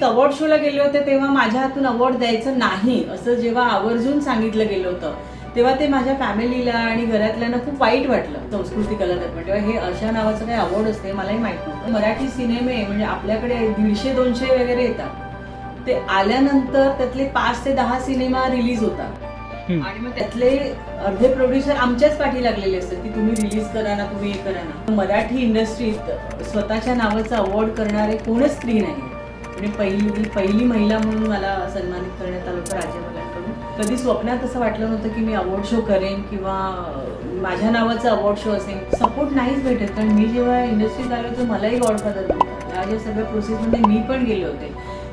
एक अवॉर्ड शोला गेले होते तेव्हा माझ्या हातून अवॉर्ड द्यायचं नाही असं जेव्हा आवर्जून सांगितलं गेलं होतं तेव्हा ते माझ्या फॅमिलीला आणि घरातल्यांना खूप वाईट वाटलं संस्कृती कलारत्न तेव्हा हे अशा नावाचं काही अवॉर्ड असते मलाही माहीत नव्हतं. मराठी सिनेमे म्हणजे आपल्याकडे दीडशे दोनशे वगैरे येतात. ते आल्यानंतर त्यातले पाच ते दहा सिनेमा रिलीज होतात. आणि मग त्यातले अर्धे प्रोड्युसर आमच्याच पाठी लागलेले असतात की तुम्ही रिलीज करा ना तुम्ही हे करा ना. मराठी इंडस्ट्रीत स्वतःच्या नावाचं अवॉर्ड करणारे कोणच स्त्री नाही. म्हणजे पहिली पहिली महिला म्हणून मला सन्मानित करण्यात आलं होतं राज्यपालांकडून. कधी स्वप्नात असं वाटलं नव्हतं की मी अवॉर्ड शो करेन किंवा माझ्या नावाचं अवॉर्ड शो असेल. सपोर्ट नाहीच भेटत. कारण मी जेव्हा इंडस्ट्रीत आलो तर मलाही गॉडफादर नव्हता या ज्या सगळ्या प्रोसेसमध्ये मी पण गेले होते.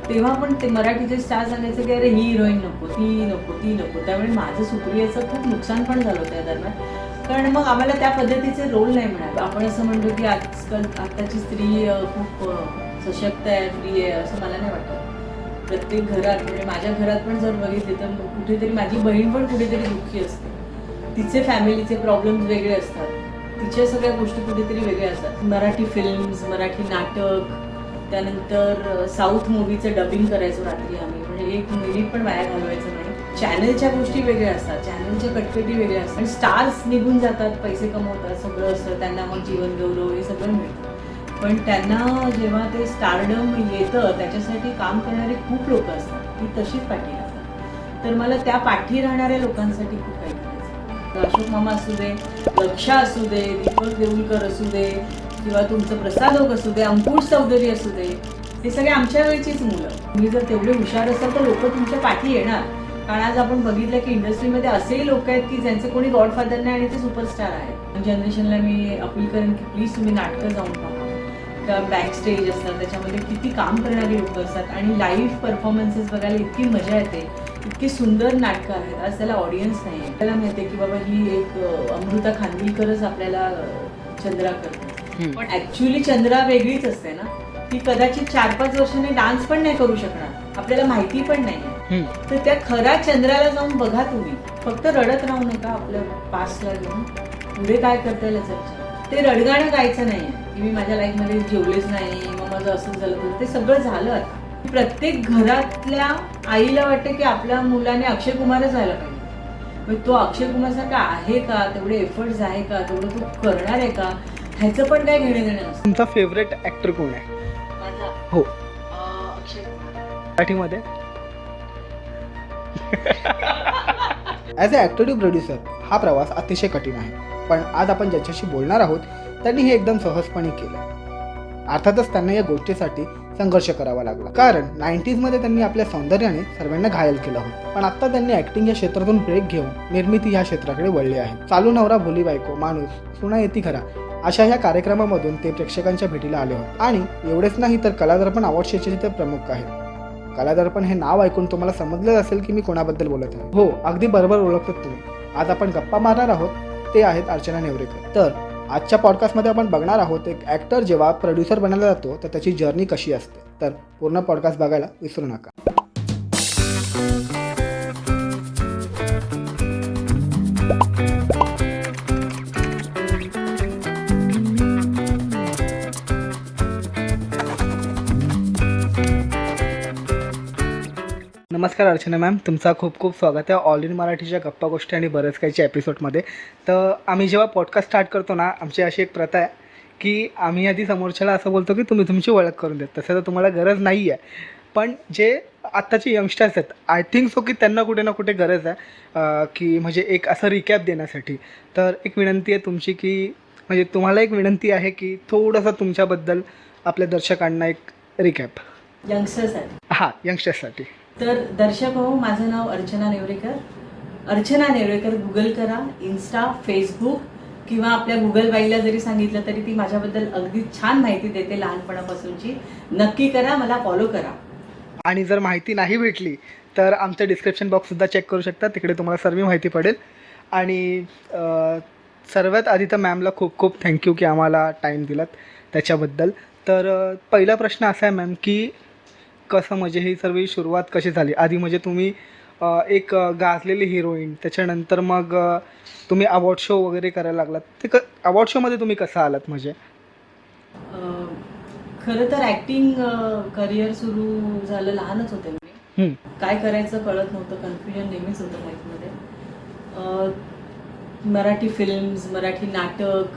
तेव्हा पण ते मराठीचे स्टार सांगायचं की अरे ही हिरोईन नको ती नको ती नको. त्यामुळे माझं सुप्रियाचं खूप नुकसान पण झालं होतं या दरम्यान. कारण मग आम्हाला त्या पद्धतीचे रोल नाही मिळाले. आपण असं म्हणतो की आजकाल आताची स्त्री खूप सशक्त आहे फ्री आहे असं मला नाही वाटत. प्रत्येक घरात म्हणजे माझ्या घरात पण जर बघितले तर कुठेतरी माझी बहीण पण कुठेतरी दुःखी असते. तिचे फॅमिलीचे प्रॉब्लेम्स वेगळे असतात. तिच्या सगळ्या गोष्टी कुठेतरी वेगळ्या असतात. मराठी फिल्म्स मराठी नाटक त्यानंतर साऊथ मूवीचं डबिंग करायचो रात्री आम्ही. म्हणजे एक मिनिट पण वाया घालवायचं नाही. चॅनलच्या गोष्टी वेगळ्या असतात. चॅनलच्या कटकटी वेगळ्या असतात. आणि स्टार्स निघून जातात पैसे कमवतात सगळं असतं. त्यांना मग जीवन गौरव हे सगळं मिळतं. पण त्यांना जेव्हा ते स्टारडम येतं त्याच्यासाठी काम करणारे खूप लोक असतात. ती तशीच पाठी राहतात. तर मला त्या पाठी राहणाऱ्या लोकांसाठी खूप काही करायचं अशोक मामा असू दे लक्षा असू दे दीपक देऊलकर असू दे किंवा तुमचं प्रसादक असू दे अंकुश चौधरी असू दे हे सगळे आमच्या वेळचीच मुलं. तुम्ही जर तेवढे हुशार असाल तर लोक तुमच्या पाठी येणार. कारण आज आपण बघितलं की इंडस्ट्रीमध्ये असेही लोक आहेत की ज्यांचे कोणी गॉडफादर नाही आणि ते सुपरस्टार आहेत. जनरेशनला मी अपील करेन की प्लीज तुम्ही नाटकं जाऊन पहा. का बॅक स्टेज असतात त्याच्यामध्ये किती काम करणारी लोक असतात आणि लाईव्ह परफॉर्मन्सेस बघायला इतकी मजा येते इतकी सुंदर नाटकं आहेत. आज त्याला ऑडियन्स नाही आहे. आपल्याला माहिती आहे की बाबा ही एक अमृता खानविलकरच आपल्याला चंद्रा करते. पण ऍक्च्युली चंद्रा वेगळीच असते ना. ती कदाचित चार पाच वर्षांनी डान्स पण नाही करू शकणार. आपल्याला माहिती पण नाही. तर त्या खऱ्या चंद्राला जाऊन बघा तुम्ही. फक्त रडत राहू नका. आपल्या पासला घेऊन पुढे काय करता येईल. ते रडगाणं गायचं नाही की मी माझ्या लाईफमध्ये जेवलेच नाही मग माझं असं झालं. ते सगळं झालं आता. प्रत्येक घरातल्या आईला वाटतं की आपल्या मुलाने अक्षय कुमारच व्हायला पाहिजे. मग तो अक्षय कुमारसारखा आहे का? तेवढे एफर्ट्स आहे का? तेवढं तो करणार आहे का? ह्याचं पण काय घेणं देणं नसतं. तुमचा फेवरेट ऍक्टर कोण आहे? माझा? हो. अं, अक्षय कुमार. मराठीमध्ये? ॲज अ ॲक्टिव्ह प्रोड्युसर हा प्रवास अतिशय कठीण आहे. पण आज आपण ज्याच्याशी बोलणार आहोत त्यांनी हे एकदम सहजपणे केलं. अर्थातच त्यांना या गोष्टीसाठी संघर्ष करावा लागला. कारण नाईन्टीजमध्ये त्यांनी आपल्या सौंदर्याने सर्वांना घायल केलं होतं. पण आता त्यांनी ॲक्टिंग या क्षेत्रातून ब्रेक घेऊन निर्मिती या क्षेत्राकडे वळले आहे चालू नवरा भोली बायको माणूस सुना येती खरा अशा ह्या कार्यक्रमामधून ते प्रेक्षकांच्या भेटीला आले होते. आणि एवढेच नाही तर कलादर्पण अवॉर्ड शोचे ते प्रमुख आहेत. कलादर्पण हे नाव ऐकून तुम्हाला समजलं असेल की मी कोणाबद्दल बोलत आहे. हो अगदी बरोबर ओळखतात तुम्ही. आज आपण गप्पा मारणार आहोत. ते आहेत अर्चना नेवरेकर. तर आजच्या पॉडकास्टमध्ये आपण बघणार आहोत एक ॲक्टर जेव्हा प्रोड्युसर बनायला जातो तर त्याची जर्नी कशी असते? तर पूर्ण पॉडकास्ट बघायला विसरू नका. नमस्कार अर्चना मॅम तुमचा खूप खूप स्वागत आहे ऑल इन मराठीच्या गप्पा गोष्टी आणि बऱ्याच काहीच्या एपिसोडमध्ये तर आम्ही जेव्हा पॉडकास्ट स्टार्ट करतो ना आमची अशी एक प्रथा आहे की आम्ही आधी समोरच्याला असं बोलतो की तुम्ही तुमची ओळख करून देत. तसं तर तुम्हाला गरज नाही आहे पण जे आत्ताचे यंगस्टर्स आहेत आय थिंक सो की त्यांना कुठे ना कुठे गरज आहे की म्हणजे एक असं रिकॅप देण्यासाठी. तर एक विनंती आहे तुमची की म्हणजे तुम्हाला एक विनंती आहे की थोडंसं तुमच्याबद्दल आपल्या दर्शकांना एक रिकॅप यंगस्टरसाठी हां यंगस्टर्ससाठी तर दर्शक हो माझं नाव अर्चना नेवरेकर. अर्चना नेवरेकर गुगल करा. इन्स्टा फेसबुक किंवा आपल्या गुगल बाईला जरी सांगितलं तरी ती माझ्याबद्दल अगदी छान माहिती देते लहानपणापासूनची. नक्की करा मला फॉलो करा. आणि जर माहिती नाही भेटली तर आमचं डिस्क्रिप्शन बॉक्ससुद्धा चेक करू शकता. तिकडे तुम्हाला सर्व माहिती पडेल. आणि सर्वात आधी तर मॅमला खूप खूप थँक्यू की आम्हाला टाईम दिलात त्याच्याबद्दल. तर पहिला प्रश्न असा आहे मॅम की कसं म्हणजे ही सर्व सुरुवात कशी झाली? आधी म्हणजे तुम्ही एक गाजलेली हिरोईन त्याच्यानंतर मग तुम्ही अवॉर्ड शो वगैरे करायला लागलात. ते क अवॉर्ड शोमध्ये तुम्ही कसं आलात म्हणजे? खरं तर ऍक्टिंग करिअर सुरू झालं लहानच होते मी. काय करायचं कळत नव्हतं कन्फ्युजन नेहमीच होतं लाईफमध्ये मराठी फिल्म्स मराठी नाटक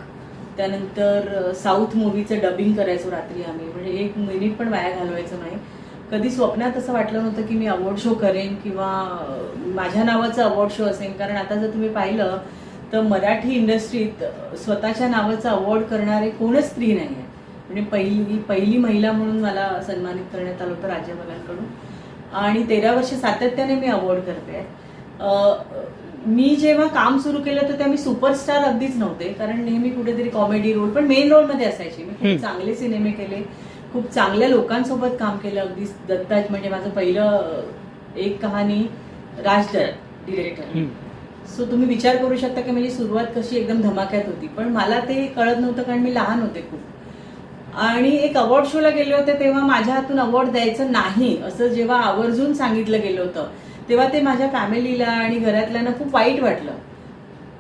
त्यानंतर साऊथ मूवीचं डबिंग करायचो रात्री आम्ही. म्हणजे एक मिनिट पण वाया घालवायचं नाही. कधी स्वप्नात असं वाटलं नव्हतं की मी अवॉर्ड शो करेन किंवा माझ्या नावाचं अवॉर्ड शो असेल. कारण आता जर तुम्ही पाहिलं तर मराठी इंडस्ट्रीत स्वतःच्या नावाचं अवॉर्ड करणारे कोणच स्त्री नाही आहे म्हणजे पहिली पहिली महिला म्हणून मला सन्मानित करण्यात आलं होतं राज्यपालांकडून. आणि तेरा वर्ष सातत्याने मी अवॉर्ड करते. मी जेव्हा काम सुरू केलं तर त्या मी सुपरस्टार अगदीच नव्हते. कारण नेहमी कुठेतरी कॉमेडी रोल पण मेन रोलमध्ये असायची. मी. खूप चांगले सिनेमे केले. खूप चांगल्या लोकांसोबत काम केलं. अगदी दत्ताज म्हणजे माझं पहिलं एक कहाणी राजदत्त डिरेक्टर. सो तुम्ही विचार करू शकता की माझी सुरुवात कशी एकदम धमाक्यात होती. पण मला ते कळत नव्हतं कारण मी लहान होते खूप. आणि एक अवॉर्ड शोला गेले होते तेव्हा माझ्या हातून अवॉर्ड द्यायचं नाही असं जेव्हा आवर्जून सांगितलं गेलं होतं तेव्हा ते माझ्या फॅमिलीला आणि घरातल्यांना खूप वाईट वाटलं.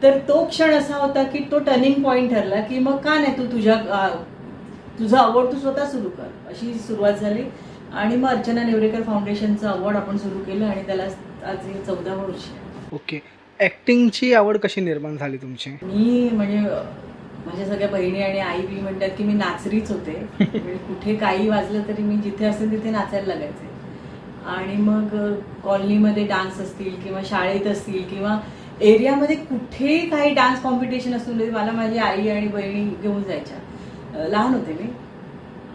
तर तो क्षण असा होता की तो टर्निंग पॉइंट ठरला की मग का नाही तू तुझ्या तुझा अवॉर्ड तू स्वतः सुरू कर. अशी सुरुवात झाली. आणि मग अर्चना नेवरेकर फाउंडेशनचं अवॉर्ड आपण सुरू केलं आणि त्याला आज हे चौदा वर्ष. ओके. ॲक्टिंगची आवड कशी निर्माण झाली तुमची? मी म्हणजे माझ्या सगळ्या बहिणी आणि आई बी म्हणतात की मी नाचरीच होते. म्हणजे कुठे काही वाजलं तरी मी जिथे असेल तिथे नाचायला लागायचे. आणि मग कॉलनीमध्ये डान्स असतील किंवा शाळेत असतील किंवा एरियामध्ये कुठे काही डान्स कॉम्पिटिशन असून मला माझी आई आणि बहिणी घेऊन जायच्या. लहान होते मी.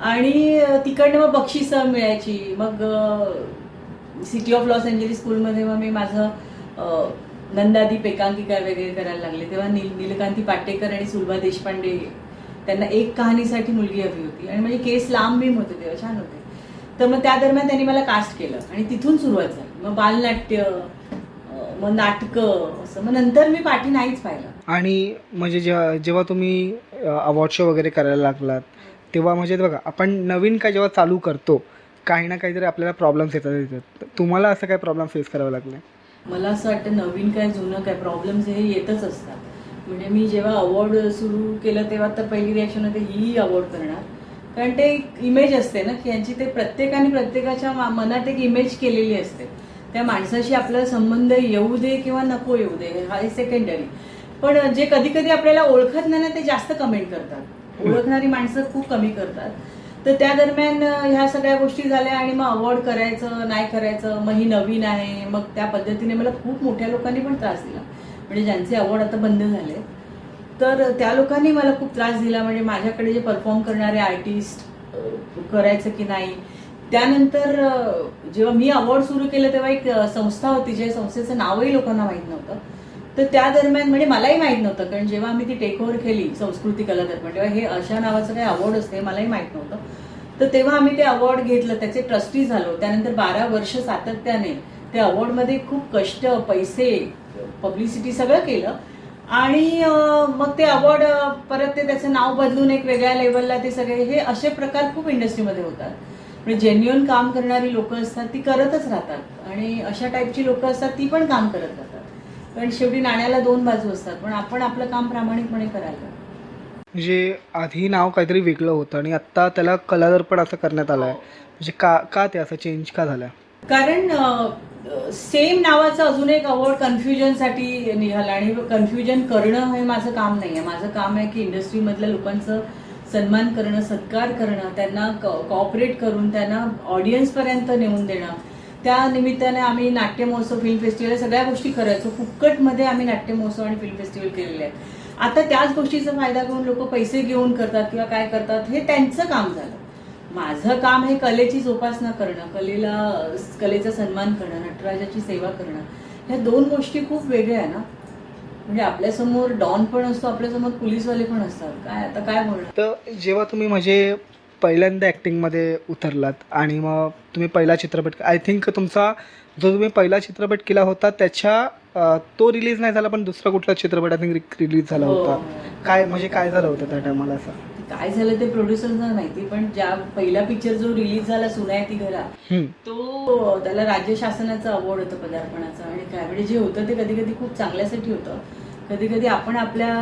आणि तिकडनं मग बक्षिसं मिळायची. मग सिटी ऑफ लॉस एंजलिस स्कूलमध्ये मग मी माझं नंदादीप एकांकिका वगैरे करायला लागले. तेव्हा नील नीलकांती पाटेकर आणि सुलभा देशपांडे त्यांना एक कहाणीसाठी मुलगी हवी होती. आणि म्हणजे केस लांब बीम होते तेव्हा छान होते. तर मग त्या दरम्यान त्यांनी मला कास्ट केलं. आणि तिथून सुरुवात झाली. मग बालनाट्य मग नाटकं असं. मग नंतर मी पाठी नाहीच पाहिलं. आणि म्हणजे जेव्हा जेव्हा तुम्ही अवॉर्ड शो वगैरे करायला लागलात तेव्हा म्हणजे बघा आपण नवीन काय जेव्हा चालू करतो काही ना काहीतरी आपल्याला प्रॉब्लेम्स येतात येतात. तुम्हाला असं काय प्रॉब्लेम फेस करावं लागले? मला असं वाटतं नवीन काय जुनं काय प्रॉब्लेम्स हे येतच असतात. म्हणजे मी जेव्हा अवॉर्ड सुरू केलं तेव्हा तर पहिली रिॲक्शन होते ही अवॉर्ड करणार. कारण ते एक इमेज असते ना की यांची ते प्रत्येकाने प्रत्येकाच्या मा- मनात एक इमेज केलेली असते. त्या माणसाशी आपला संबंध येऊ दे किंवा नको येऊ दे हा सेकंडरी पण जे कधी कधी आपल्याला ओळखत नाही ना ते जास्त कमेंट करतात. ओळखणारी माणसं खूप कमी करतात. तर त्या दरम्यान ह्या सगळ्या गोष्टी झाल्या आणि मग अवॉर्ड करायचं नाही करायचं मग ही नवीन आहे मग त्या पद्धतीने मला खूप मोठ्या लोकांनी पण त्रास दिला. म्हणजे ज्यांचे अवॉर्ड आता बंद झाले तर त्या लोकांनी मला खूप त्रास दिला. म्हणजे माझ्याकडे जे परफॉर्म करणारे आर्टिस्ट करायचं की नाही. त्यानंतर जेव्हा मी अवॉर्ड सुरू केलं तेव्हा एक संस्था होती ज्या संस्थेचं नावही लोकांना माहीत नव्हतं. तर त्या दरम्यान म्हणजे मलाही माहीत नव्हतं कारण जेव्हा आम्ही ती टेक ओव्हर केली संस्कृती कला दर्पण तेव्हा हे अशा नावाचं काही अवॉर्ड असते हे मलाही माहीत नव्हतं. तर तेव्हा आम्ही ते अवॉर्ड घेतलं त्याचे ट्रस्टी झालो. त्यानंतर बारा वर्ष सातत्याने ते अवॉर्डमध्ये खूप कष्ट पैसे पब्लिसिटी सगळं केलं. आणि मग ते अवॉर्ड परत ते त्याचं नाव बदलून एक वेगळ्या लेवलला ते सगळे हे असे प्रकार खूप इंडस्ट्रीमध्ये होतात. म्हणजे जेन्युअन काम करणारी लोक असतात ती करतच राहतात. आणि अशा टाईपची लोकं असतात ती पण काम करत राहतात. कारण शेवटी नाण्याला दोन बाजू असतात. पण आपण आपलं काम प्रामाणिकपणे करायला म्हणजे आधी नाव काहीतरी वेगळं होतं आणि आत्ता त्याला कलादर्पण असं करण्यात आलं आहे म्हणजे का का ते असं चेंज का झालं कारण सेम नावाचं अजून एक अवॉर्ड कन्फ्युजनसाठी निघाला आणि कन्फ्युजन करणं हे माझं काम नाही आहे माझं काम आहे की इंडस्ट्रीमधल्या लोकांचं सन्मान करणं सत्कार करणं त्यांना कॉपरेट करून त्यांना ऑडियन्सपर्यंत नेऊन देणं. त्या निमित्ताने आम्ही नाट्य महोत्सव फिल्म फेस्टिवल सगळ्या गोष्टी करायचो फुकटमध्ये आम्ही नाट्य महोत्सव आणि फिल्म फेस्टिवल केलेले आहेत. आता त्याच गोष्टीचा फायदा घेऊन लोक पैसे घेऊन करतात किंवा काय करतात हे त्यांचं काम झालं. माझं काम हे कलेची जोपासना करणं कलेला कलेचा सन्मान करणं नटराजाची सेवा करणं ह्या दोन गोष्टी खूप वेगळ्या आहे ना. म्हणजे आपल्यासमोर डॉन पण असतो आपल्यासमोर पोलीसवाले पण असतात. काय आता काय बोलणार? तर जेव्हा तुम्ही म्हणजे पहिल्यांदा ॲक्टिंगमध्ये उतरलात आणि मग तुम्ही पहिला चित्रपट आय थिंक तुमचा जो तुम्ही पहिला चित्रपट केला होता त्याच्या तो रिलीज नाही झाला पण दुसरा कुठला चित्रपट आय थिंक रिलीज झाला हो. होता काय म्हणजे काय झालं होतं त्या टायमाला असं काय झालं ते प्रोड्युसरना माहिती पण ज्या पहिला पिक्चर जो रिलीज झाला सुनायती घरा. तो त्याला राज्य शासनाचा अवॉर्ड होतं पदार्पणाचा आणि काय म्हणजे जे होतं ते कधी कधी खूप चांगल्यासाठी होतं कधी कधी आपण आपल्या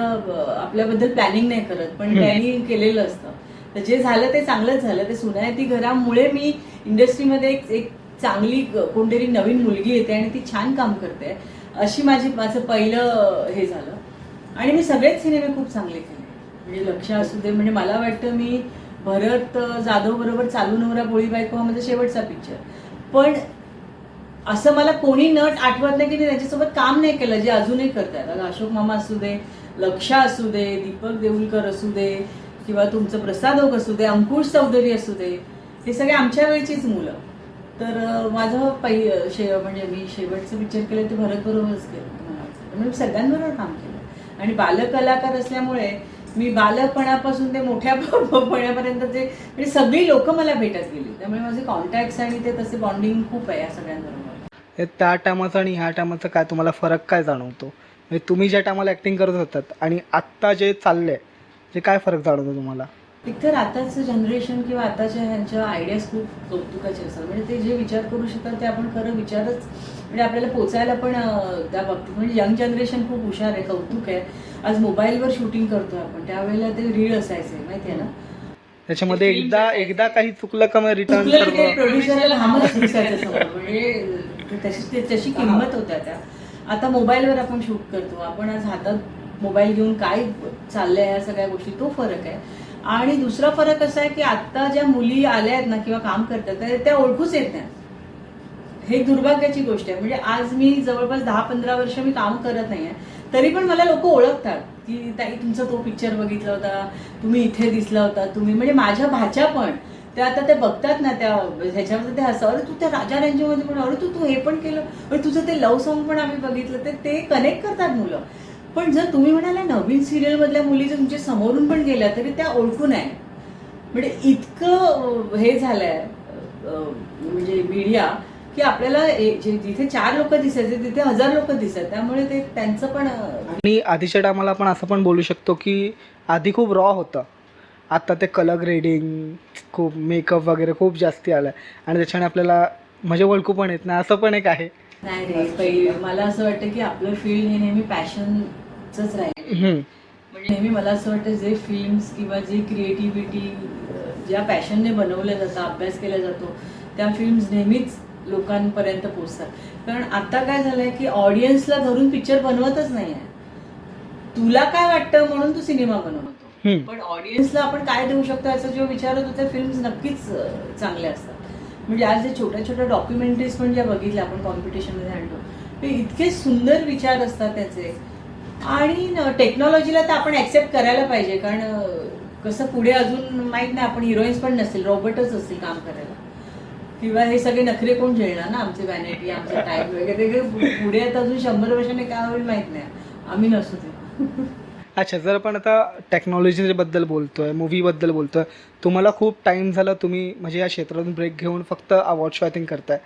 आपल्याबद्दल प्लॅनिंग नाही करत पण. त्यांनी केलेलं असतं तर जे झालं ते चांगलंच झालं. ते सुनायती घरामुळे मी इंडस्ट्रीमध्ये एक एक चांगली कोणतरी नवीन मुलगी येते आणि ती छान काम करते. अशी माझी माझं पहिलं हे झालं. आणि मी सगळेच सिनेमे खूप चांगले केले. म्हणजे लक्ष असू दे म्हणजे मला वाटतं मी भरत जाधव बरोबर चालू नवरा पोळी बायको हा माझा शेवटचा पिक्चर पण असं मला कोणी नट आठवत नाही की मी त्यांच्यासोबत काम नाही केलं जे अजूनही करतात अशोक मामा असू दे लक्षा असू दे दीपक देऊलकर असू दे किंवा तुमचं प्रसादोग असू दे अंकुश चौधरी असू दे हे सगळे आमच्या वेळचीच मुलं. तर माझं पहि शे म्हणजे मी शेवटचं पिक्चर केलं ते भरत बरोबरच केलं. मला वाटतं म्हणजे सगळ्यांबरोबर काम केलं. आणि बालकलाकार असल्यामुळे मी बालपणापासून ते मोठ्या पणापर्यंतचे म्हणजे सगळी लोक मला भेटत गेली. त्यामुळे माझे कॉन्टॅक्ट्स आणि ते तसे बॉन्डिंग खूप आहे या सगळ्यांबरोबर. हे त्या टायमाचं आणि ह्या टायमाचं काय तुम्हाला फरक काय जाणवतो? म्हणजे तुम्ही ज्या टायमाला ॲक्टिंग करत होतात आणि आत्ता जे चाललंय जे काय फरक जाणवतो तुम्हाला? एकतर आताचं जनरेशन किंवा आताच्या ह्यांच्या आयडियाज खूप कौतुकाचे असतात. म्हणजे ते जे विचार करू शकतात ते आपण खरं विचारच म्हणजे आपल्याला पोचायला पण त्या बाबतीत. म्हणजे यंग जनरेशन खूप हुशार आहे कौतुक आहे. आज मोबाईलवर शूटिंग करतोय आपण. त्यावेळेला ते रील असायचे माहिती आहे ना? त्याच्यामध्ये ते एकदा एकदा काही चुकलं का मग रिटर्न प्रोड्युसरला हमच म्हणजे तशी किंमत होत्या त्या. आता मोबाईलवर आपण शूट करतो. आपण आज हातात मोबाईल घेऊन काय चाललंय या सगळ्या गोष्टी तो फरक आहे. आणि दुसरा फरक असा आहे की आता ज्या मुली आल्या आहेत ना किंवा काम करतात त्या- त्या ओळखूच येत नाही. हे दुर्भाग्याची गोष्ट आहे. म्हणजे आज मी जवळपास दहा पंधरा वर्ष मी काम करत नाहीये. तरी पण मला लोक ओळखतात की ताई तुमचा तो पिक्चर बघितला होता तुम्ही इथे दिसला होता तुम्ही म्हणजे माझ्या भाच्या पण. त्या आता ते बघतात ना त्या ह्याच्यामध्ये ते हसं अरे तू त्या राजा रेंजमध्ये पण अरे तू तू हे पण केलं अरे तुझं ते लव्ह सॉन्ग पण आम्ही बघितलं. ते ते कनेक्ट करतात मुलं. पण जर तुम्ही म्हणाला नवीन सिरियल मधल्या मुली जर तुमच्या समोरून पण गेल्या तरी त्या ओळखू नाही म्हणजे इतकं हे झालंय म्हणजे मीडिया की आपल्याला जिथे चार लोक दिसायचे तिथे हजार लोक दिसतात त्यामुळे ते त्यांचं पण आणि आधीच्या टायमाला आपण असं पण बोलू शकतो की आधी खूप रॉ होतं. आता ते कलर ग्रेडिंग खूप मेकअप वगैरे खूप जास्ती आलं आणि त्याच्याने आपल्याला म्हणजे ओळखू पण येत नाही. असं पण एक आहे. नाही रे मला असं वाटतं की आपलं फील्ड हे नेहमी पॅशनच राहील. म्हणजे नेहमी मला असं वाटतं जे फिल्म्स किंवा जे क्रिएटिव्हिटी ज्या पॅशनने बनवलं जातं अभ्यास केला जातो त्या फिल्म्स नेहमीच लोकांपर्यंत पोचतात कारण आता काय झालंय की ऑडियन्सला धरून पिक्चर बनवतच नाही आहे तुला काय वाटतं म्हणून तू सिनेमा बनवतो. पण ऑडियन्सला आपण काय देऊ शकतो याचा जेव्हा विचार होतो त्या फिल्म्स नक्कीच चांगल्या असतात. म्हणजे आज जे छोट्या छोट्या डॉक्युमेंटरीज पण ज्या बघितल्या आपण कॉम्पिटिशनमध्ये आणतो ते इतके सुंदर विचार असतात त्याचे. आणि टेक्नॉलॉजीला तर आपण ऍक्सेप्ट करायला पाहिजे कारण कसं पुढे अजून माहीत नाही आपण हिरोईन्स पण नसतील रॉबर्टच असतील काम करायला. किंवा हे सगळे नखरे कोण झेलणार ना आमचे वॅनिटी आमचे टाईम वगैरे पुढे आता अजून शंभर वर्षाने काय होईल माहीत नाही. आम्ही नसू ते अच्छा जर आपण आता टेक्नॉलॉजीबद्दल बोलतोय मूवीबद्दल बोलतोय तुम्हाला खूप टाईम झाला तुम्ही म्हणजे या क्षेत्रातून ब्रेक घेऊन फक्त अवॉर्ड शॉटिंग करताय.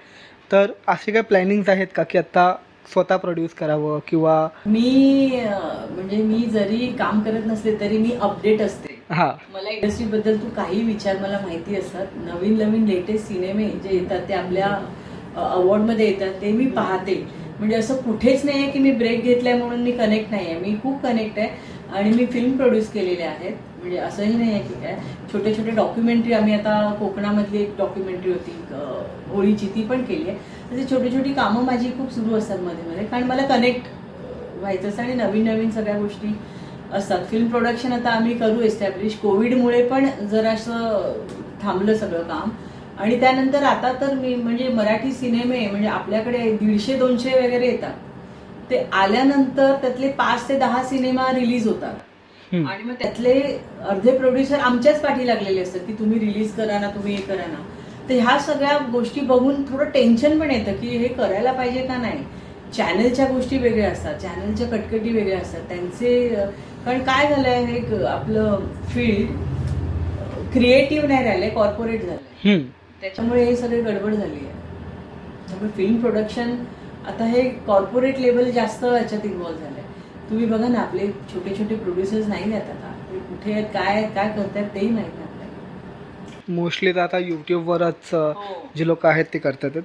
तर असे काही प्लॅनिंग्स आहेत का की आता स्वतः प्रोड्यूस करावं किंवा मी अं, म्हणजे मी जरी काम करत नसले तरी मी अपडेट असते. हां. मला इंडस्ट्रीबद्दल तू काही विचार मला माहिती असतात नवीन नवीन लेटेस्ट सिनेमे जे येतात ते आपल्या अवॉर्डमध्ये येतात ते मी पाहते. म्हणजे असं कुठेच नाही आहे की मी ब्रेक घेतलाय म्हणून मी कनेक्ट नाही आहे मी खूप कनेक्ट आहे आणि मी फिल्म प्रोड्यूस केलेल्या आहेत. म्हणजे असंही नाही आहे की काय. छोटे छोटे डॉक्युमेंटरी आम्ही आता कोकणामधली एक डॉक्युमेंटरी होती अं, होळीची ती पण केली आहे. ती छोटी छोटी कामं माझी खूप सुरू असतात मध्ये मध्ये. कारण मला कनेक्ट व्हायचं असतं आणि नवीन नवीन सगळ्या गोष्टी असतात. फिल्म प्रोडक्शन आता आम्ही करू एस्टॅब्लिश कोविडमुळे पण जरासं थांबलं सगळं काम. आणि त्यानंतर आता तर मी म्हणजे मराठी सिनेमे म्हणजे आपल्याकडे दीडशे दोनशे वगैरे येतात. ते आल्यानंतर त्यातले पाच ते दहा सिनेमा रिलीज होतात. आणि मग त्यातले अर्धे प्रोड्युसर आमच्याच पाठी लागलेले असतात की तुम्ही रिलीज करा ना तुम्ही हे करा ना. तर ह्या सगळ्या गोष्टी बघून थोडं टेन्शन पण येतं की हे करायला पाहिजे का नाही? चॅनलच्या गोष्टी वेगळ्या असतात चॅनलच्या कटकटी वेगळ्या असतात. त्यांचे कारण काय झालंय हे क- आपलं फील्ड क्रिएटिव्ह नाही राहिलंय कॉर्पोरेट हम्म. त्याच्यामुळे हे सगळे गडबड झाली आहे. त्यामुळे फिल्म प्रोडक्शन आता हे कॉर्पोरेट लेवल जास्त याच्यात इन्व्हॉल्व्ह झालंय. तुम्ही बघा ना आपले छोटे छोटे प्रोड्युसर्स नाही आहेत आता. ते कुठे आहेत काय आहेत, काय करतायत तेही माहीत नाही. मोस्टली तर आता यूट्यूबवरच हो. जे लोक आहेत ते करतात.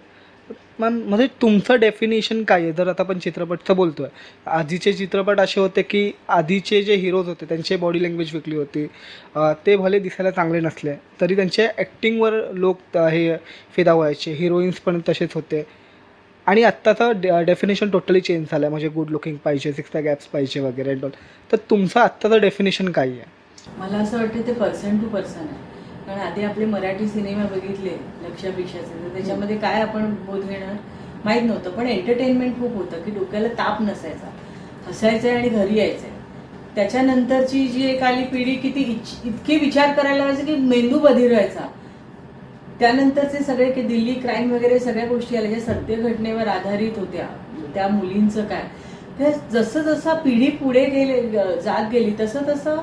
मॅम म्हणजे तुमचं डेफिनेशन काय आहे? जर आता आपण चित्रपटचं बोलतोय आधीचे चित्रपट असे होते की आधीचे जे हिरोज होते त्यांची बॉडी लँग्वेज वेगळी होती. ते भले दिसायला चांगले नसले तरी त्यांच्या ॲक्टिंगवर लोक हे फिदा व्हायचे. हिरोईन्स पण तसेच होते. आणि आत्ताचं डे डेफिनेशन टोटली चेंज झालं आहे म्हणजे गुड लुकिंग पाहिजे सिक्स ॲप्स पाहिजे वगैरे all. तर तुमचं आत्ताचं डेफिनेशन काय आहे? मला असं वाटतं ते पर्सन टू पर्सन आहे. कारण आधी आपले मराठी सिनेमा बघितले लक्षापेक्षाचे. तर त्याच्यामध्ये काय आपण बोध घेणार? माहीत नव्हतं पण एंटरटेनमेंट खूप होतं की डोक्याला ताप नसायचा. हसायचंय आणि घरी यायचंय. त्याच्यानंतरची जी एक आली पिढी किती इच- इतके विचार करायला लागायचे की मेंदू बधीर व्हायचा त्यानंतरचे सगळे की दिल्ली क्राईम वगैरे सगळ्या गोष्टी आल्या. ज्या सत्य घटनेवर आधारित होत्या. त्या मुलींचं काय? ते जसं जसं पिढी पुढे गेले जात गेली तसं तसं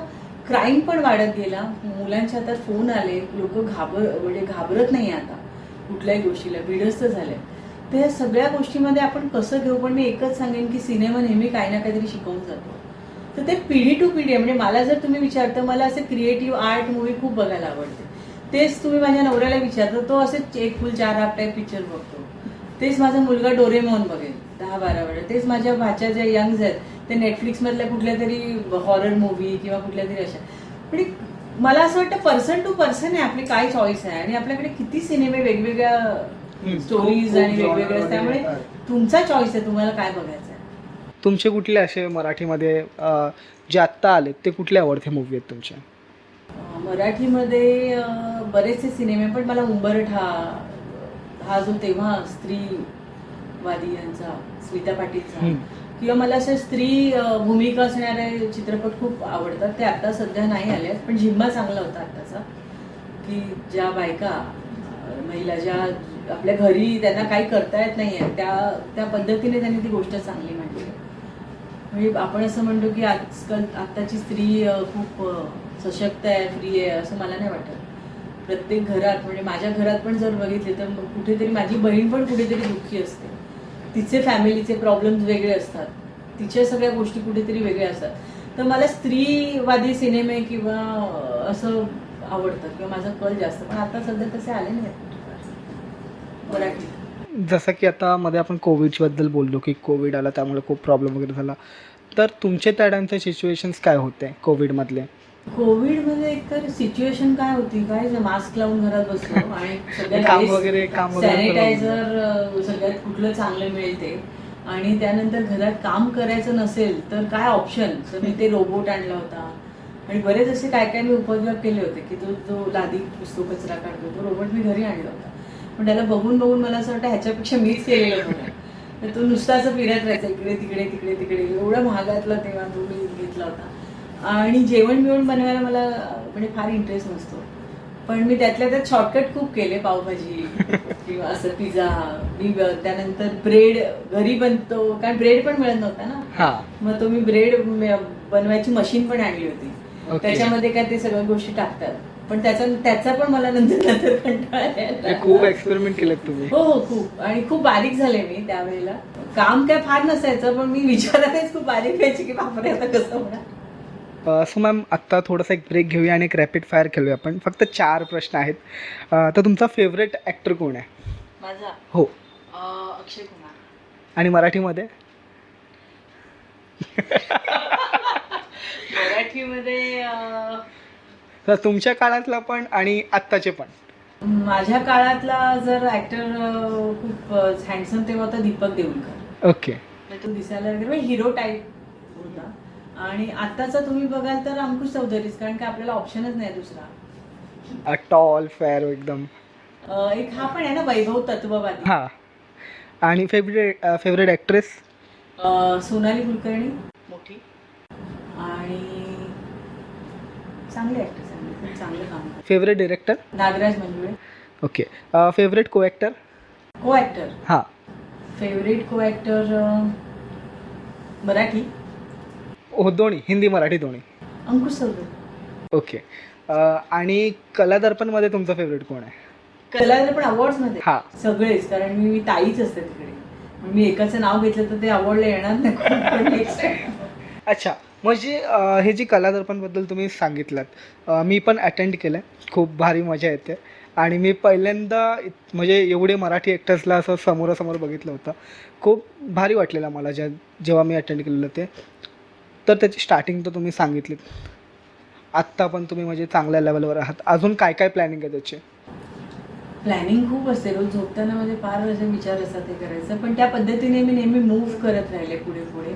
क्राईम पण वाढत गेला. मुलांच्या हातात फोन आले. लोक घाबर म्हणजे घाबरत नाही आता. कुठल्याही गोष्टीला बिडस्त झाले. तर या सगळ्या गोष्टीमध्ये आपण कसं घेऊ? पण मी एकच सांगेन की सिनेमा नेहमी काही ना काहीतरी शिकवून जातो. तर ते पिढी टू पिढी म्हणजे मला जर तुम्ही विचारता मला असे क्रिएटिव्ह आर्ट मूवी खूप बघायला आवडते. तेच तुम्ही माझ्या नवऱ्याला विचारता तो असे एक फुल चार हाफ टाईप पिक्चर बघतो. तेच माझा मुलगा डोरेमॉन बघेल. दहा बारा वेळा तेच माझ्या भाच्या ज्या यंग्स आहेत ते नेटफ्लिक्स मधल्या कुठल्या तरी हॉरर मूवी किंवा कुठल्या तरी अशा पण एक- मला असं वाटतं पर्सन टू पर्सन आहे आपली काय चॉईस आहे आणि आपल्याकडे किती सिनेमे वेगवेगळ्या. स्टोरीज आणि खूप genre वेगवेगळे वगैरे त्यामुळे. तुमचा चॉईस आहे तुम्हाला काय बघायचं आहे तुमचे कुठले असे मराठीमध्ये जे आत्ता आले ते कुठले आवडते मूवी आहेत तुमचे अं, मराठीमध्ये बरेचसे सिनेमे पण मला उंबरठा हा जो तेव्हा स्त्रीवादी यांचा स्मिता पाटीलचा. किंवा मला असे स्त्री भूमिका असणारे चित्रपट खूप आवडतात. ते आता सध्या नाही आले पण झिम्मा चांगला होता आताचा की ज्या बायका महिला ज्या आपल्या घरी त्यांना काही करता येत नाहीये त्या त्या पद्धतीने त्यांनी ती गोष्ट चांगली मांडली. म्हणजे आपण असं म्हणतो की आजकाल आत्ताची स्त्री खूप सशक्त आहे फ्री आहे असं मला नाही वाटत. प्रत्येक घरात म्हणजे माझ्या घरात पण जर बघितले तर कुठेतरी माझी बहीण पण कुठेतरी दुःखी असते. तिचे फॅमिलीचे प्रॉब्लेम्स वेगळे असतात. तिच्या सगळ्या गोष्टी कुठेतरी वेगळ्या असतात. तर मला स्त्रीवादी सिनेमे किंवा असं आवडतं किंवा माझा कल जास्त. पण आता सध्या तसे आले नाही मराठी. जसं की आता मध्ये आपण कोविडबद्दल बोललो की कोविड आला त्यामुळे खूप प्रॉब्लेम वगैरे झाला. तर तुमचे त्या टाइमचे सिच्युएशन्स काय होते कोविडमधले कोविडमध्ये एकतर सिच्युएशन काय होती काय मास्क लावून घरात बसलो आणि काम वगैरे काम वगैरे सॅनिटायझर सगळ्यात कुठलं चांगलं मिळेल ते. आणि त्यानंतर घरात काम करायचं नसेल तर काय ऑप्शन तर मी ते रोबोट आणला होता. आणि बरेच असे काय काय मी उपद्रव केले होते की जो जो लादी पुसतो कचरा काढतो तो रोबोट मी घरी आणला होता. पण त्याला बघून बघून मला असं वाटतं ह्याच्यापेक्षा मीच केलेलं तर तो नुसता असं फिरत राहायचा इकडे तिकडे तिकडे तिकडे. एवढा महागातला तेव्हा तो मी घेतला होता. आणि जेवण बिवण बनवायला मला म्हणजे फार इंटरेस्ट नसतो. पण मी त्यातल्या त्यात शॉर्टकट खूप केले पावभाजी किंवा असं पिझ्झा मी त्यानंतर ब्रेड घरी बनतो कारण ब्रेड पण मिळत नव्हता ना. हां. मग तो मी ब्रेड बनवायची मशीन पण आणली होती. Okay. त्याच्यामध्ये काय ते सगळ्या गोष्टी टाकतात. पण त्याचा त्याचा पण मला नंतर नंतर कंटाळा खूप. एक्सपेरिमेंट केलेत तुम्ही. हो हो खूप. आणि खूप बारीक झाले मी त्यावेळेला. काम काय फार नसायचं पण मी विचारातच खूप बारीक व्हायची की बापरे आता कसं होणार? सो मॅम आत्ता थोडासा एक ब्रेक घेऊया आणि एक रॅपिड फायर खेळूया आपण. फक्त चार प्रश्न आहेत. तर तुमचा फेवरेट ॲक्टर कोण आहे? माझा? हो. अं, अक्षय कुमार. आणि मराठीमध्ये? मराठीमध्ये अं, तर तुमच्या काळातला पण आणि आत्ताचे पण. माझ्या काळातला जर ऍक्टर खूप हँडसम तेव्हा होता दीपक देऊलकर. ओके. म्हणजे तो दिसायला वगैरे हिरो टाईप आणि आत्ताचा तुम्ही बघाल तर अंकुश चौधरीच कारण की आपल्याला ऑप्शनच नाही दुसरा. टॉल फेअर एकदम. एक हा पण आहे ना वैभव तत्ववादी. हां. आणि favourite favourite actress um, Sonali Kulkarni. मोठी. आणि चांगले ऍक्टर खूप चांगलं काम. Favourite director Nagraj Manjule. Okay favourite co actor co actor हां. Favourite co actor Marathi. हो दोन्ही हिंदी मराठी दोन्ही. अंकुश ओके. आणि कला दर्पणमध्ये तुमचा फेवरेट कोण आहे? कलाकार पण अवॉर्ड्समध्ये हा. सगळेच कारण मी मी ताईच असते तिकडे. मग मी एकाचं नाव घेतलं तर ते अवॉर्डला येणार नाही. पण next time. अच्छा. म्हणजे अं, हे जी कला दर्पणबद्दल तुम्ही सांगितलं मी पण अटेंड केलं खूप भारी मजा येते. आणि मी पहिल्यांदा इत- म्हणजे एवढे मराठी ॲक्टर्सला असं समोरासमोर बघितलं होतं. खूप भारी वाटलेलं मला ज्या जेव्हा मी अटेंड केलेलं ते. तर त्याची स्टार्टिंग तर तुम्ही सांगितली आत्ता पण तुम्ही म्हणजे चांगल्या लेवलवर आहात. अजून काय काय प्लॅनिंग आहे त्याचे? प्लॅनिंग खूप असते रोज. झोपताना माझे फार असे विचार असतात ते करायचं. पण त्या पद्धतीने मी नेहमी मूव्ह करत राहिले पुढे पुढे.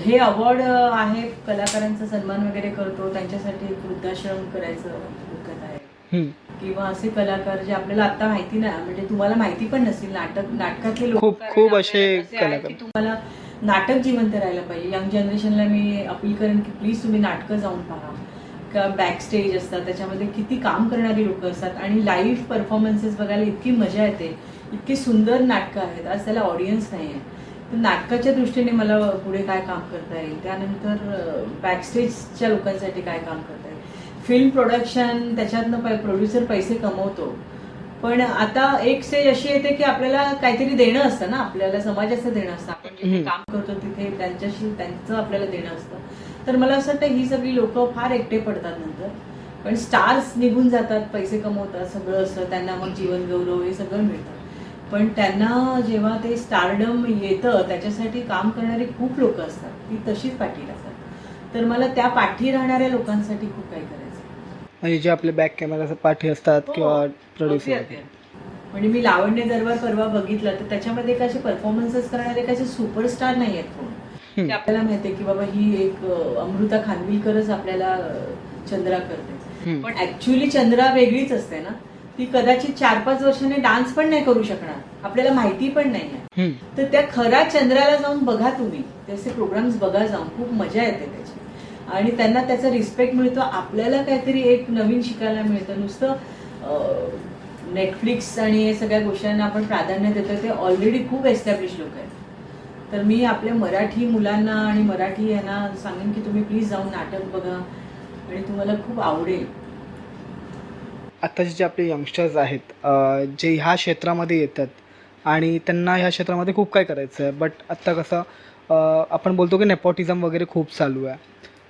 हे अवॉर्ड आहे कलाकारांचा सन्मान वगैरे करतो. त्यांच्यासाठी वृद्धाश्रम करायचं आहे. किंवा असे कलाकार जे आपल्याला आता माहिती नाही म्हणजे तुम्हाला माहिती पण नसेल नाटक नाटकातले लोक खूप- खूप असे कलाकार. तुम्हाला नाटक जिवंत राहायला पाहिजे. यंग जनरेशनला मी अपील करेन की प्लीज तुम्ही नाटकं जाऊन पहा. का बॅक स्टेज असतात त्याच्यामध्ये किती काम करणारी लोक असतात आणि लाईव्ह परफॉर्मन्सेस बघायला इतकी मजा येते. इतकी सुंदर नाटकं आहेत. आज त्याला ऑडियन्स नाही आहे तर नाटकाच्या दृष्टीने मला पुढे काय काम करता येईल? त्यानंतर बॅकस्टेजच्या लोकांसाठी काय काम करता येईल? फिल्म प्रोडक्शन त्याच्यातनं पै प्रोड्युसर पैसे कमवतो. पण आता एक स्टेज अशी येते की आपल्याला काहीतरी देणं असतं ना आपल्याला समाजाचं देणं असतं. आपण जिथे. काम करतो तिथे त्यांच्याशी त्यांचं आपल्याला देणं असतं. तर मला असं वाटतं ही सगळी लोक फार एकटे पडतात नंतर. पण स्टार्स निघून जातात पैसे कमवतात सगळं असतं. त्यांना मग जीवन गौरव हे सगळं मिळतं. पण त्यांना जेव्हा ते स्टारडम येतं त्याच्यासाठी काम करणारी खूप लोक असतात. ती तशीच पाठी राहतात. तर मला त्या पाठी राहणाऱ्या लोकांसाठी खूप काही करायचं म्हणजे जे आपले बॅक कॅमेरा पाठी असतात किंवा हो, प्रोड्युसर अगदी, अगदी. म्हणजे मी लावण्य दरबार परवा बघितलं तर त्याच्यामध्ये कसे परफॉर्मन्सेस करणारे कसे सुपरस्टार नाही आहेत कोण. आपल्याला माहितीये की बाबा ही एक अमृता खानविलकरच आपल्याला चंद्रा करते. पण ऍक्च्युली चंद्रा वेगळीच असते ना. ती कदाचित चार पाच वर्षाने डान्स पण नाही करू शकणार. आपल्याला माहिती पण नाही. तर त्या खऱ्या चंद्राला जाऊन बघा तुम्ही. त्याचे प्रोग्राम्स बघा जाऊन. खूप मजा येते आणि त्यांना त्याचा रिस्पेक्ट मिळतो. आपल्याला काहीतरी एक नवीन शिकायला मिळतं. नुसतं नेटफ्लिक्स आणि या सगळ्या गोष्टींना आपण प्राधान्य देतो ते ऑलरेडी खूप एस्टॅब्लिश लोक आहेत. तर मी आपल्या मराठी मुलांना आणि मराठी यांना सांगेन की तुम्ही प्लीज जाऊन नाटक बघा आणि तुम्हाला खूप आवडेल. आत्ताचे जे आपले यंगस्टर्स आहेत जे ह्या क्षेत्रामध्ये येतात आणि त्यांना ह्या क्षेत्रामध्ये खूप काय करायचं आहे बट आत्ता कसं आपण बोलतो की नेपॉटिझम वगैरे खूप चालू आहे.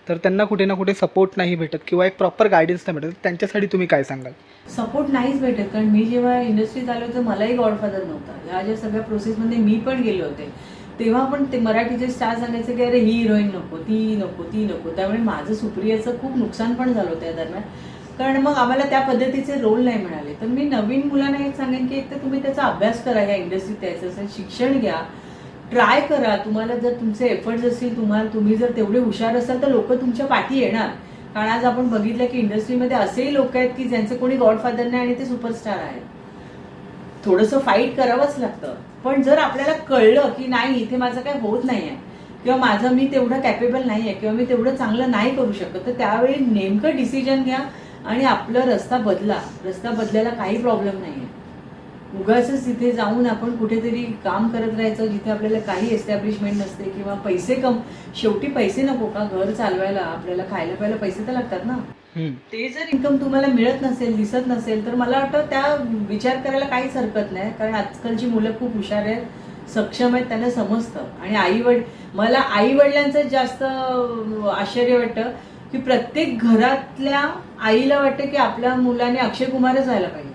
तर त्यांना कुठे ना कुठे सपोर्ट नाही भेटत किंवा एक प्रॉपर गायडन्स नाही भेटत. त्यांच्यासाठी तुम्ही काय सांगाल? सपोर्ट नाहीच भेटत. कारण मी जेव्हा इंडस्ट्रीत आलो तर मलाही गॉडफादर नव्हता. या ज्या सगळ्या प्रोसेसमध्ये मी पण गेले होते. तेव्हा पण ते मराठीचे स्टार सांगायचे की अरे ही हिरोईन नको ती नको ती नको. त्यामुळे माझं सुप्रियाचं खूप नुकसान पण झालं होतं या दरम्यान. कारण मग आम्हाला त्या पद्धतीचे रोल नाही मिळाले. तर मी नवीन मुलांना हे सांगेन की एक तर तुम्ही त्याचा अभ्यास करा या इंडस्ट्रीत यायचं असेल शिक्षण घ्या. ट्राय करा. तुम्हाला जर तुमचे एफर्ट्स असतील तुम्हाला तुम्ही जर तेवढे हुशार असाल तर लोक तुमच्या पाठी येणार. कारण आज आपण बघितलं की इंडस्ट्रीमध्ये असेही लोक आहेत की ज्यांचे कोणी गॉडफादर नाही आणि ते सुपरस्टार आहेत. थोडंसं फाईट करावंच लागतं. पण जर आपल्याला कळलं की नाही इथे माझं काय होत नाही आहे किंवा माझं मी तेवढं कॅपेबल नाही आहे किंवा मी तेवढं चांगलं नाही करू शकत तर त्यावेळी नेमकं डिसिजन घ्या आणि आपला रस्ता बदला. रस्ता बदलायला काही प्रॉब्लेम नाही आहे उगाच तिथे जाऊन आपण कुठेतरी काम करत राहायचं जिथे आपल्याला काही एस्टॅब्लिशमेंट नसते किंवा पैसे कम शेवटी पैसे नको का? घर चालवायला आपल्याला खायला प्यायला पैसे तर लागतात ना. ते जर इन्कम तुम्हाला मिळत नसेल दिसत नसेल तर मला वाटतं त्या विचार करायला काहीच हरकत नाही कारण आजकालची मुलं खूप हुशार आहेत सक्षम आहेत त्यांना समजतं. आणि आई वड मला आई वडिलांचं जास्त आश्चर्य वाटतं की प्रत्येक घरातल्या आईला वाटतं की आपल्या मुलाने अक्षय कुमारच व्हायला पाहिजे.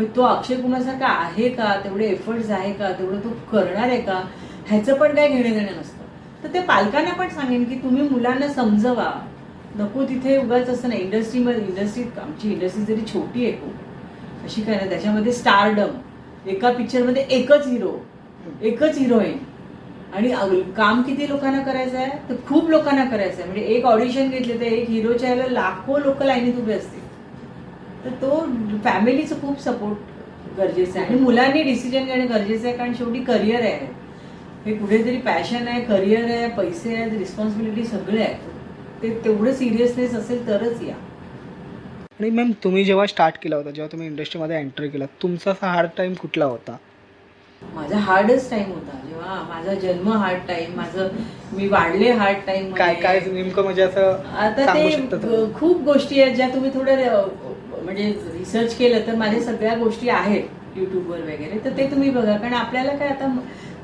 म्हणजे तो अक्षय कुमारसारखा आहे का? तेवढे एफर्ट्स आहे का? तेवढं तो करणार आहे का? ह्याचं पण काही घेणं देणं नसतं. तर ते पालकांना पण सांगेन की तुम्ही मुलांना समजवा. नको तिथे उगाच असं नाही. इंडस्ट्रीमध्ये इंडस्ट्रीत आमची इंडस्ट्री जरी छोटी आहे खूप. अशी काय नाही. त्याच्यामध्ये स्टारडम एका पिक्चरमध्ये एकच हिरो एकच हिरोईन आणि काम किती लोकांना करायचं आहे? तर खूप लोकांना करायचं आहे. म्हणजे एक ऑडिशन घेतले तर एक हिरोच्या ह्याला लाखो लोक लाईनीत उभे असतील. तर तो फॅमिलीचं खूप सपोर्ट गरजेचं आहे. आणि मुलांनी डिसिजन घेणं गरजेचं आहे कारण शेवटी करिअर आहे. हे कुठेतरी पॅशन आहे करिअर आहे पैसे आहेत रिस्पॉन्सिबिलिटी सगळे आहे ते तेवढं सिरियसनेस असेल तरच या. आणि मॅम तुम्ही जेव्हा स्टार्ट केला होता जेव्हा तुम्ही इंडस्ट्रीमध्ये एंट्री केला तुमचा असा हार्ड टाईम कुठला होता? माझा हार्डच टाइम होता. जेव्हा माझा जन्म हार्ड टाइम माझं मी वाढले हार्ड टाइम काय काय नेमकं म्हणजे असं आता ते खूप गोष्टी आहेत ज्या तुम्ही थोडं अ, म्हणजे रिसर्च केलं तर माझ्या सगळ्या गोष्टी आहेत युट्यूबवर वगैरे तर ते तुम्ही बघा. कारण आपल्याला काय आता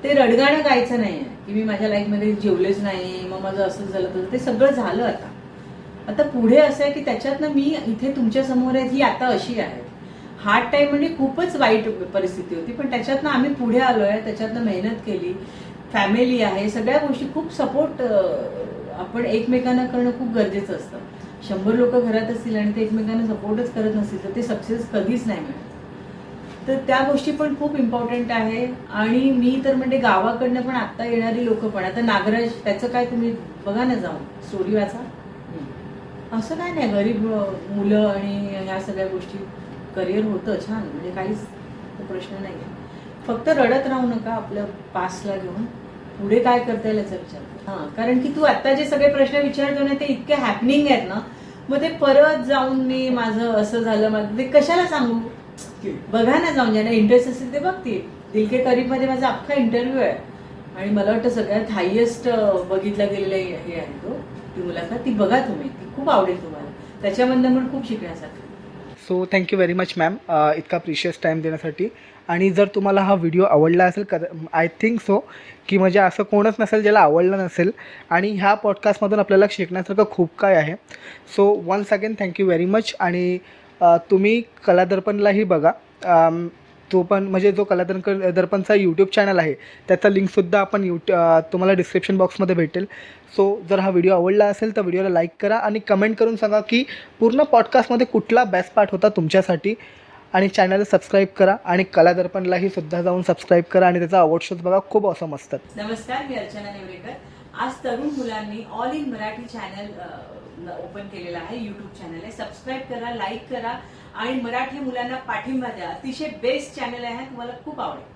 ते रडगाणं गायचं नाही आहे की मी माझ्या लाईफमध्ये जेवलेच नाही मग माझं असंच झालं तसं ते सगळं झालं आता. आता पुढे असं आहे की त्याच्यातनं मी इथे तुमच्यासमोर आहे ही आता अशी आहे. हार्ड टाईम म्हणजे खूपच वाईट परिस्थिती होती पण त्याच्यातनं आम्ही पुढे आलो आहे त्याच्यातनं मेहनत केली. फॅमिली आहे सगळ्या गोष्टी खूप सपोर्ट आपण एकमेकांना करणं खूप गरजेचं असतं. शंभर लोक घरात असतील आणि ते एकमेकांना सपोर्टच करत नसतील तर ते सक्सेस कधीच नाही मिळत. तर त्या गोष्टी पण खूप इम्पॉर्टंट आहे. आणि मी तर म्हणजे गावाकडनं पण आत्ता येणारी लोक पण आता नागराज त्याचं काय तुम्ही बघा ना जाऊन स्टोरी वाचा. असं काय नाही गरीब मुलं आणि ह्या सगळ्या गोष्टी. करिअर होतं छान म्हणजे काहीच प्रश्न नाही आहे फक्त रडत राहू नका आपल्या पासला घेऊन. पुढे काय करता येईल याचा विचार हां कारण की तू आत्ता जे सगळे प्रश्न विचारतो ना ते इतके हॅपनिंग आहेत ना मग ते परत जाऊन मी माझं असं झालं माझं ते कशाला सांगू? बघा ना जाऊन ज्यांना इंटरेस्ट असेल ते बघतील. दिलके करीबमध्ये माझा अख्खा इंटरव्ह्यू आहे. आणि मला वाटतं सगळ्यात हायेस्ट बघितला गेलेला हे आहे तो. ती मुलाखत ती बघा तुम्ही. ती खूप आवडेल तुम्हाला. त्याच्यामधनं पण खूप शिकण्यासारखं so thank you very much ma'am इतका प्रिशियस टाईम देण्यासाठी. आणि जर तुम्हाला हा व्हिडिओ आवडला असेल कद आय थिंक सो की म्हणजे असं कोणच नसेल ज्याला आवडलं नसेल आणि ह्या पॉडकास्टमधून आपल्याला शिकण्यासारखं खूप काय आहे. So once again thank you very much आणि uh, तुम्ही कलादर्पणलाही बघा. Um, तो पण म्हणजे जो कलादर्पण दर्पणचा यूट्यूब चॅनल आहे त्याचा लिंकसुद्धा आपण यूट तुम्हाला डिस्क्रिप्शन बॉक्समध्ये भेटेल. सो जर हा व्हिडिओ आवडला असेल तर व्हिडिओला लाईक करा आणि कमेंट करून सांगा की पूर्ण पॉडकास्टमध्ये कुठला बेस्ट पार्ट होता तुमच्यासाठी. आणि चॅनलला सबस्क्राईब करा आणि कलादर्पणलाही सुद्धा जाऊन सबस्क्राईब करा आणि त्याचा अवॉर्ड शोज बघा खूप असं असतात. नमस्कार मी अर्चना नेवरेकर आज तरुण मुलांनी all in Marathi channel open केलेला आहे युट्यूब चॅनल आहे. सबस्क्राईब करा लाईक करा आणि मराठी मुलांना पाठिंबा द्या. अतिशय बेस्ट चॅनल आहे तुम्हाला खूप आवडेल.